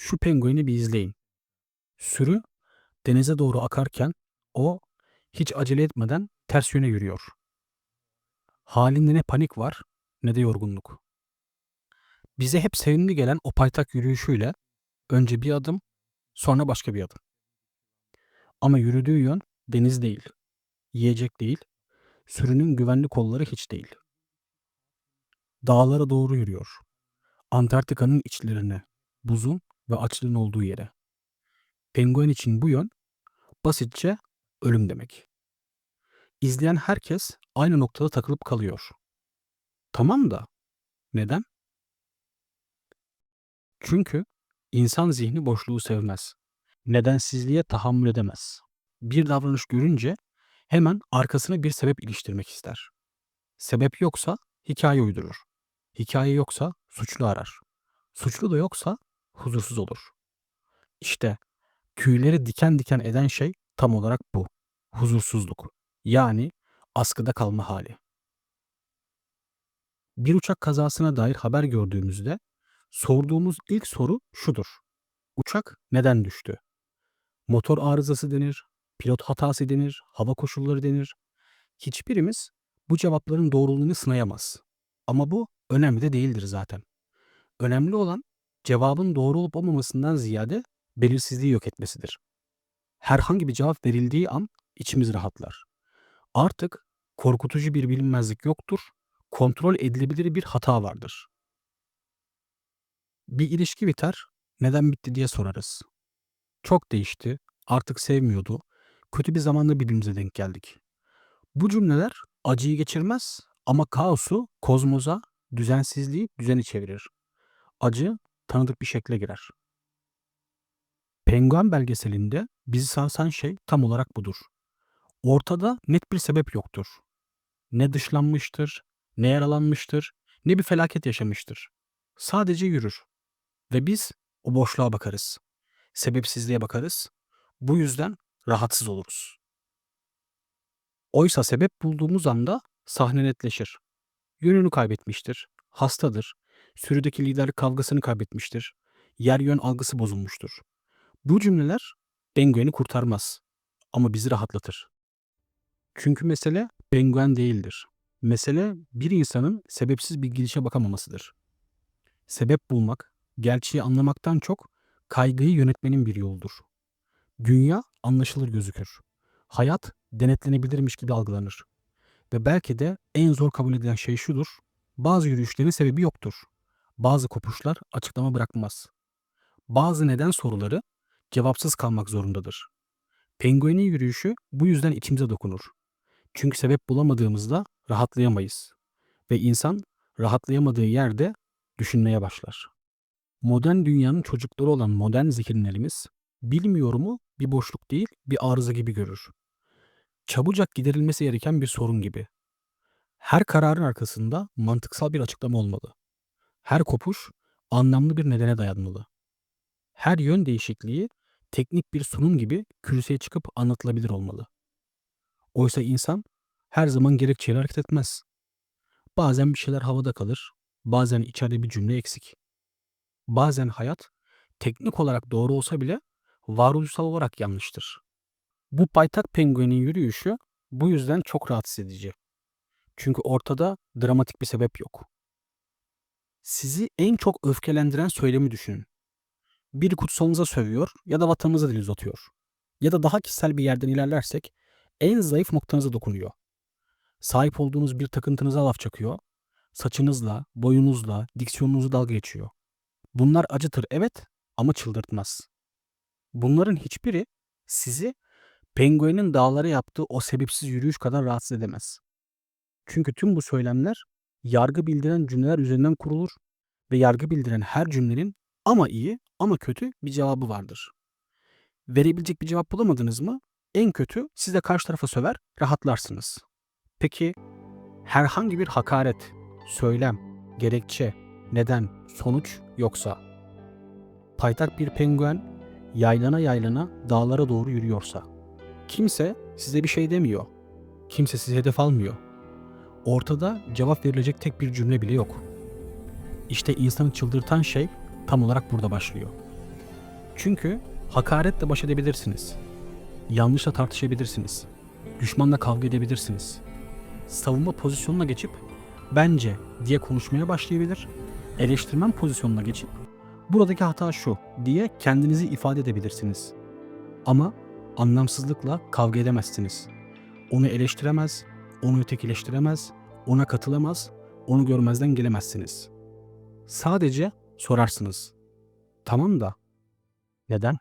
Şu pengueni bir izleyin. Sürü denize doğru akarken o hiç acele etmeden ters yöne yürüyor. Halinde ne panik var ne de yorgunluk. Bize hep sevimli gelen o paytak yürüyüşüyle önce bir adım sonra başka bir adım. Ama yürüdüğü yön deniz değil, yiyecek değil, sürünün güvenli kolları hiç değil. Dağlara doğru yürüyor. Antarktika'nın içlerine, buzun ve açlığın olduğu yere. Penguen için bu yön basitçe ölüm demek. İzleyen herkes aynı noktada takılıp kalıyor. Tamam da neden? Çünkü insan zihni boşluğu sevmez. Nedensizliğe tahammül edemez. Bir davranış görünce hemen arkasına bir sebep iliştirmek ister. Sebep yoksa hikaye uydurur. Hikaye yoksa suçlu arar. Suçlu da yoksa huzursuz olur. İşte tüyleri diken diken eden şey tam olarak bu. Huzursuzluk. Yani askıda kalma hali. Bir uçak kazasına dair haber gördüğümüzde sorduğumuz ilk soru şudur. Uçak neden düştü? Motor arızası denir, pilot hatası denir, hava koşulları denir. Hiçbirimiz bu cevapların doğruluğunu sınayamaz. Ama bu önemli de değildir zaten. Önemli olan cevabın doğru olup olmamasından ziyade belirsizliği yok etmesidir. Herhangi bir cevap verildiği an içimiz rahatlar. Artık korkutucu bir bilinmezlik yoktur, kontrol edilebilir bir hata vardır. Bir ilişki biter, neden bitti diye sorarız. Çok değişti, artık sevmiyordu, kötü bir zamanda birbirimize denk geldik. Bu cümleler acıyı geçirmez ama kaosu kozmoza, düzensizliği düzeni çevirir. Acı tanıdık bir şekle girer. Penguen belgeselinde bizi sarsan şey tam olarak budur. Ortada net bir sebep yoktur. Ne dışlanmıştır, ne yaralanmıştır, ne bir felaket yaşamıştır. Sadece yürür. Ve biz o boşluğa bakarız. Sebepsizliğe bakarız. Bu yüzden rahatsız oluruz. Oysa sebep bulduğumuz anda sahne netleşir. Yönünü kaybetmiştir, hastadır, sürüdeki liderlik kavgasını kaybetmiştir, yer yön algısı bozulmuştur. Bu cümleler pengueni kurtarmaz ama bizi rahatlatır. Çünkü mesele penguen değildir. Mesele bir insanın sebepsiz bir gidişe bakamamasıdır. Sebep bulmak, gerçeği anlamaktan çok kaygıyı yönetmenin bir yoludur. Dünya anlaşılır gözükür. Hayat denetlenebilirmiş gibi algılanır. Ve belki de en zor kabul edilen şey şudur. Bazı yürüyüşlerin sebebi yoktur. Bazı kopuşlar açıklama bırakmaz. Bazı neden soruları cevapsız kalmak zorundadır. Penguenin yürüyüşü bu yüzden içimize dokunur. Çünkü sebep bulamadığımızda rahatlayamayız. Ve insan rahatlayamadığı yerde düşünmeye başlar. Modern dünyanın çocukları olan modern zihinlerimiz bilmiyorumu bir boşluk değil bir arıza gibi görür. Çabucak giderilmesi gereken bir sorun gibi. Her kararın arkasında mantıksal bir açıklama olmalı. Her kopuş anlamlı bir nedene dayanmalı. Her yön değişikliği teknik bir sunum gibi kürsüye çıkıp anlatılabilir olmalı. Oysa insan her zaman gerekçeyle hareket etmez. Bazen bir şeyler havada kalır, bazen içeride bir cümle eksik. Bazen hayat teknik olarak doğru olsa bile varoluşsal olarak yanlıştır. Bu paytak penguenin yürüyüşü bu yüzden çok rahatsız edici. Çünkü ortada dramatik bir sebep yok. Sizi en çok öfkelendiren söylemi düşünün. Biri kutsalınıza sövüyor ya da vatanınıza dil uzatıyor. Ya da daha kişisel bir yerden ilerlersek en zayıf noktanıza dokunuyor. Sahip olduğunuz bir takıntınıza laf çakıyor. Saçınızla, boyunuzla, diksiyonunuzu dalga geçiyor. Bunlar acıtır evet ama çıldırtmaz. Bunların hiçbiri sizi penguenin dağlara yaptığı o sebepsiz yürüyüş kadar rahatsız edemez. Çünkü tüm bu söylemler yargı bildiren cümleler üzerinden kurulur ve yargı bildiren her cümlenin ama iyi ama kötü bir cevabı vardır. Verebilecek bir cevap bulamadınız mı? En kötü siz karşı tarafa söver, rahatlarsınız. Peki herhangi bir hakaret, söylem, gerekçe, neden, sonuç yoksa paytak bir penguen yaylana yaylana dağlara doğru yürüyorsa kimse size bir şey demiyor. Kimse sizi hedef almıyor. Ortada cevap verilecek tek bir cümle bile yok. İşte insanı çıldırtan şey tam olarak burada başlıyor. Çünkü hakaretle baş edebilirsiniz. Yanlışla tartışabilirsiniz. Düşmanla kavga edebilirsiniz. Savunma pozisyonuna geçip bence diye konuşmaya başlayabilir. Eleştirmen pozisyonuna geçip buradaki hata şu diye kendinizi ifade edebilirsiniz. Ama anlamsızlıkla kavga edemezsiniz. Onu eleştiremez, onu ötekileştiremez, ona katılamaz, onu görmezden gelemezsiniz. Sadece sorarsınız. Tamam da neden?